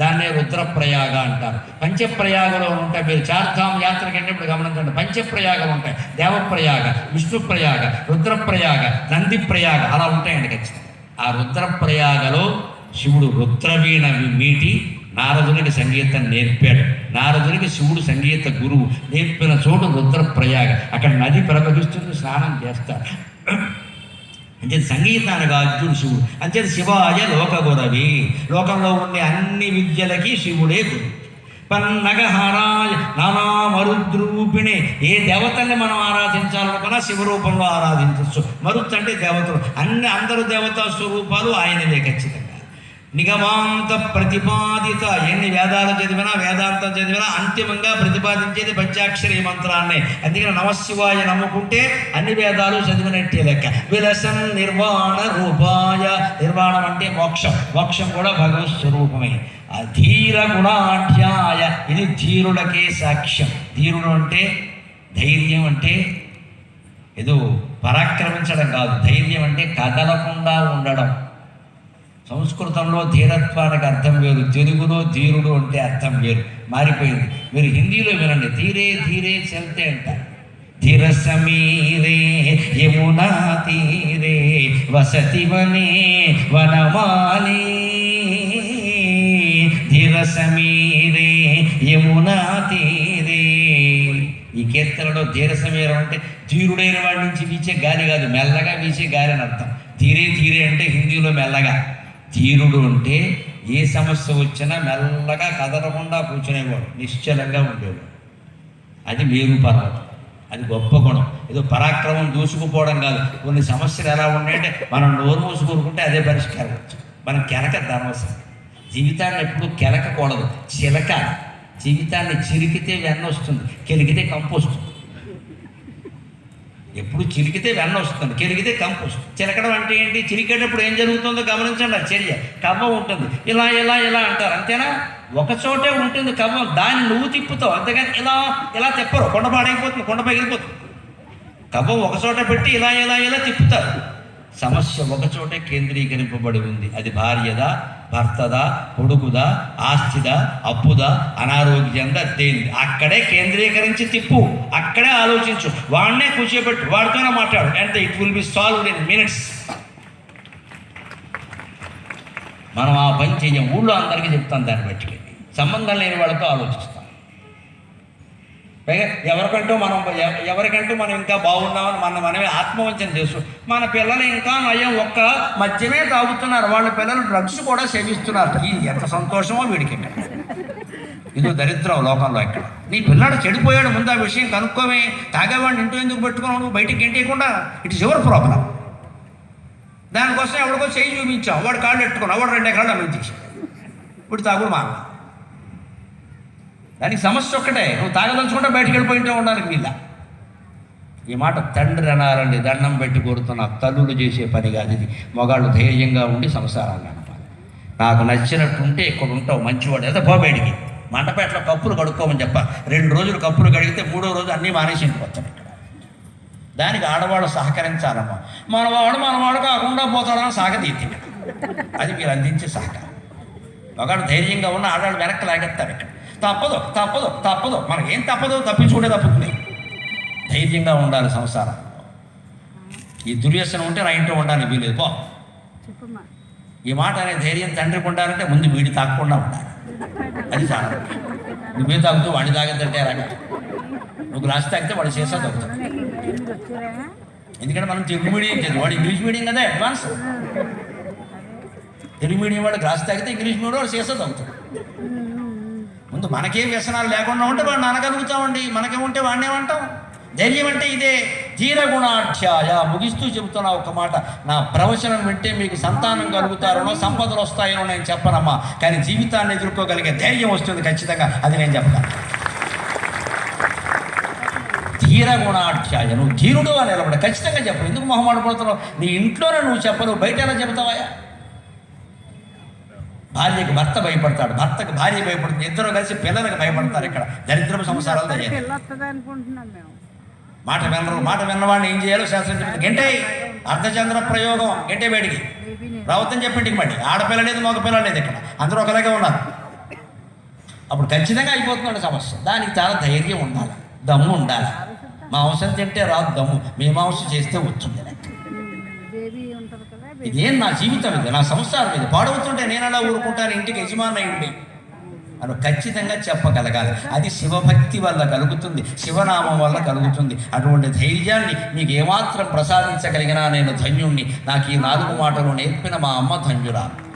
దాన్నే రుద్రప్రయాగ అంటారు. పంచప్రయాగలో ఉంటాయి. మీరు చార్ధామ్ యాత్రకి వెళ్ళినప్పుడు గమనించండి. పంచప్రయాగలు ఉంటాయి. దేవప్రయాగ విష్ణుప్రయాగ రుద్రప్రయాగ నందిప్రయాగ అలా ఉంటాయండి ఖచ్చితంగా. ఆ రుద్రప్రయాగలో శివుడు రుద్రవీణ మీటి నారదునికి సంగీతం నేర్పాడు. నారదునికి శివుడు సంగీత గురువు నేర్పిన చోటు రుద్రప్రయాగ. అక్కడ నది ప్రవహిస్తుంది స్నానం చేస్తారు. అంటే సంగీతానికి అర్జున్ శివుడు. అంచేది శివాయ లోకగురవి. లోకంలో ఉండే అన్ని విద్యలకి శివుడే గురు. పన్నగహారాయ నానామరుద్రూపిణి ఏ దేవతల్ని మనం ఆరాధించాలనుకున్నా శివరూపంలో ఆరాధించవచ్చు మరుత్ అంటే దేవతలు. అన్ని అందరు దేవతా స్వరూపాలు ఆయనవే ఖచ్చితంగా. నిగమాంత ప్రతిపాదిత ఎన్ని వేదాలు చదివినా వేదాంతం చదివినా అంతిమంగా ప్రతిపాదించేది పంచాక్షరి మంత్రాన్ని. అందుకని నమశివాయ నమ్ముకుంటే అన్ని వేదాలు చదివినట్టే లెక్క. విలసన్ నిర్వాణ రూపాయ. నిర్వాణం అంటే మోక్షం. మోక్షం కూడా భగవత్ స్వరూపమే. ధీర గుణాఢ్యాయ. ఇది ధీరులకే సాక్ష్యం. ధీరుడు అంటే ధైర్యం అంటే ఏదో పరాక్రమించడం కాదు. ధైర్యం అంటే కదలకుండా ఉండడం. సంస్కృతంలో ధీరత్వానికి అర్థం వేరు తెలుగులో ధీరుడు అంటే అర్థం వేరు. మారిపోయింది. మీరు హిందీలో వినండి. ధీరే ధీరే చల్తే అంట. ధీర సమీరే యమునా తీరే వసతి వనే వనమాలి. ధీర సమీరే యమునా తీరే. ఈ కీర్తనలో ధీర సమీరం అంటే ధీరుడైన వాడి నుంచి వీచే గాలి కాదు. మెల్లగా వీచే గాలి అని అర్థం. ధీరే ధీరే అంటే హిందీలో మెల్లగా. ధీరుడు అంటే ఏ సమస్య వచ్చినా మెల్లగా కదలకుండా కూర్చునేవాడు నిశ్చలంగా ఉండేవాడు. అది మేరు పర్వతం. అది గొప్ప గుణం. ఏదో పరాక్రమం దూసుకుపోవడం కాదు. కొన్ని సమస్యలు ఎలా ఉన్నాయంటే మనం నోరు మూసుకూరుకుంటే అదే పరిష్కారం వచ్చు మనం కెలక ధర్మసం జీవితాన్ని ఎప్పుడు కెలకకూడదు. చిలక. జీవితాన్ని చిరికితే వెన్న వస్తుంది కెలికితే కంపు వస్తుంది ఎప్పుడు చిరికితే వెన్న వస్తుంది కెరిగితే కంపు వస్తుంది. చిలకడం అంటే ఏంటి? చిరికేటప్పుడు ఏం జరుగుతుందో గమనించండి ఆ చర్య. కవ్వం ఉంటుంది. ఇలా ఇలా ఇలా అంటారు అంతేనా? ఒక చోటే ఉంటుంది కవ్వం దాన్ని నువ్వు తిప్పుతావు. అంతేగాని ఇలా ఇలా తిప్పరు. కొండ పాడైపోతుంది కొండ పగిలిపోతుంది. కవ్వం ఒక చోట పెట్టి ఇలా ఇలా ఇలా తిప్పుతారు. సమస్య ఒక చోటే కేంద్రీకరింపబడి ఉంది. అది భార్యదా భర్తదా కొడుకుదా ఆస్తిదా అప్పుదా అనారోగ్యందా దేని అక్కడే కేంద్రీకరించి తిప్పు. అక్కడే ఆలోచించు. వాడినే కూర్చోబెట్టు. వాడితోనే మాట్లాడు. And it will be solved in minutes మనం ఆ పని చెయ్యం ఊళ్ళో అందరికీ చెప్తాం దాన్ని బట్టి. సంబంధం లేని వాళ్ళతో ఆలోచిస్తాం. ఎవరికంటూ మనం ఎవరికంటూ మనం ఇంకా బాగున్నామని మనం మనమే ఆత్మవంచన చేస్తూ మన పిల్లలు ఇంకా నయం ఒక్క మద్యమే తాగుతున్నారు. వాళ్ళ పిల్లలు డ్రగ్స్ కూడా సేవిస్తున్నారు. ఇది ఎంత సంతోషమో వీడికి. ఇది దరిద్రం లోకంలో ఇక్కడ నీ పిల్లాడు చెడిపోయాడు ముందు ఆ విషయం కనుక్కోమే తాగేవాడిని ఇంటూ ఎందుకు పెట్టుకున్నావు? నువ్వు బయటికి గెంటేయకుండా ఇట్ ఇస్ యువర్ ప్రాబ్లం దానికోసం ఎవరికో చేయి చూపించాం వాడు కాళ్ళు ఎట్టుకున్నావు. వాడు రెండు ఎకరాలు అమ్మించేసి ఇప్పుడు తాగుడు మాన దానికి సమస్య ఒక్కటే. నువ్వు తాగదలుచుకుంటే బయటికి వెళ్ళిపోయింటే ఉండడానికి వీళ్ళ. ఈ మాట తండ్రి అనారండి దండం పెట్టి కోరుతున్న తల్లులు చేసే పని కాదు ఇది. మగాళ్ళు ధైర్యంగా ఉండి సంసారాలు నడపాలి. నాకు నచ్చినట్టుంటే ఇక్కడ ఉంటావు? మంచివాడు. ఏదో పో బయటికి. మంటపేటలో కప్పులు కడుక్కోమని చెప్ప. రెండు రోజులు కప్పులు కడిగితే మూడో రోజు అన్నీ మానేసి ఇంటికి ఇక్కడ. దానికి ఆడవాళ్ళు సహకరించాలమ్మా. మనవాడు మనవాడు కాకుండా పోతాడని సాగతీతి అది మీరు అందించే సహకారం. మగాడు ధైర్యంగా ఉన్న ఆడవాళ్ళు వెనక్కి లాగేస్తారు ఇక్కడ. తప్పదు తప్పదు తప్పదు. మనకేం తప్పదు తప్పించుకుంటే తప్పుతుంది. ధైర్యంగా ఉండాలి సంసారం. ఈ దుర్వ్యసనం ఉంటే నా ఇంట్లో ఉండడానికి వీలేదు పో. ఈ మాట అనే ధైర్యం తండ్రికి ఉండాలంటే ముందు వీడి తాగకుండా ఉండాలి. అది చాలా. నువ్వే తాగుతూ వాడి తాగద్దంటే రక నువ్వు గ్లాస్ తాగితే వాడు చేసా వచ్చారా ఎందుకంటే మనం తెలుగు మీడియం చదివి వాడు ఇంగ్లీష్ మీడియం కదా అడ్వాన్స్. తెలుగు మీడియం వాడు గ్లాస్ తాగితే ఇంగ్లీష్ మీడియం వాడు చేసా తాగుతాడు ముందు మనకేం వ్యసనాలు లేకుండా ఉంటే వాడిని అనగలుగుతామండి. మనకేముంటే వాడినేమంటాం ధైర్యం అంటే ఇదే. ధీరగుణాఢ్యాయ ముగిస్తూ చెబుతున్నా ఒక మాట. నా ప్రవచనం వింటే మీకు సంతానం కలుగుతారనో సంపదలు వస్తాయనో నేను చెప్పనమ్మా. కానీ జీవితాన్ని ఎదుర్కోగలిగే ధైర్యం వస్తుంది ఖచ్చితంగా. అది నేను చెప్తాను ధీరగుణాఢ్యాయ నువ్వు ధీరుడు అని నిలబడ. ఖచ్చితంగా చెప్పు ఎందుకు మొహమాట పడుతున్నావు నీ ఇంట్లోనే నువ్వు చెప్పను. బయట ఎలా చెబుతావా భార్యకి భర్త భయపడతాడు. భర్తకు భార్య భయపడుతుంది. ఇద్దరు కలిసి పిల్లలకు భయపడతారు ఇక్కడ. దరిద్రపు సంసారాలు మాట వినరు. మాట విన్నవాడిని ఏం చేయాలో శాస్త్రం చెప్తుంది. గంటే అర్ధచంద్ర ప్రయోగం. గంటే నేను రావద్దని చెప్పండి మళ్ళీ. ఆడపిల్ల లేదు మగ పిల్ల లేదు ఇక్కడ. అందరూ ఒకలాగే ఉన్నారు. అప్పుడు ఖచ్చితంగా అయిపోతున్నాడు సమస్య. దానికి చాలా ధైర్యం ఉండాలి. దమ్ము ఉండాలి. మాంసం తింటే రాదు దమ్ము. మీ మాంసం చేస్తే వస్తుంది ఇదేం నా జీవితం ఇది నా సంసారం ఇది. పాడవుతుంటే నేను అలా ఊరుకుంటాను? ఇంటికి యజమాని ఉండి. అని ఖచ్చితంగా చెప్పగలగాలి. అది శివభక్తి వల్ల కలుగుతుంది శివనామం వల్ల కలుగుతుంది. అటువంటి ధైర్యాన్ని మీకు ఏమాత్రం ప్రసాదించగలిగినా నేను ధన్యుణ్ణి. నాకు ఈ నాలుగు మాటలు నేర్పిన మా అమ్మ ధన్యురాలు.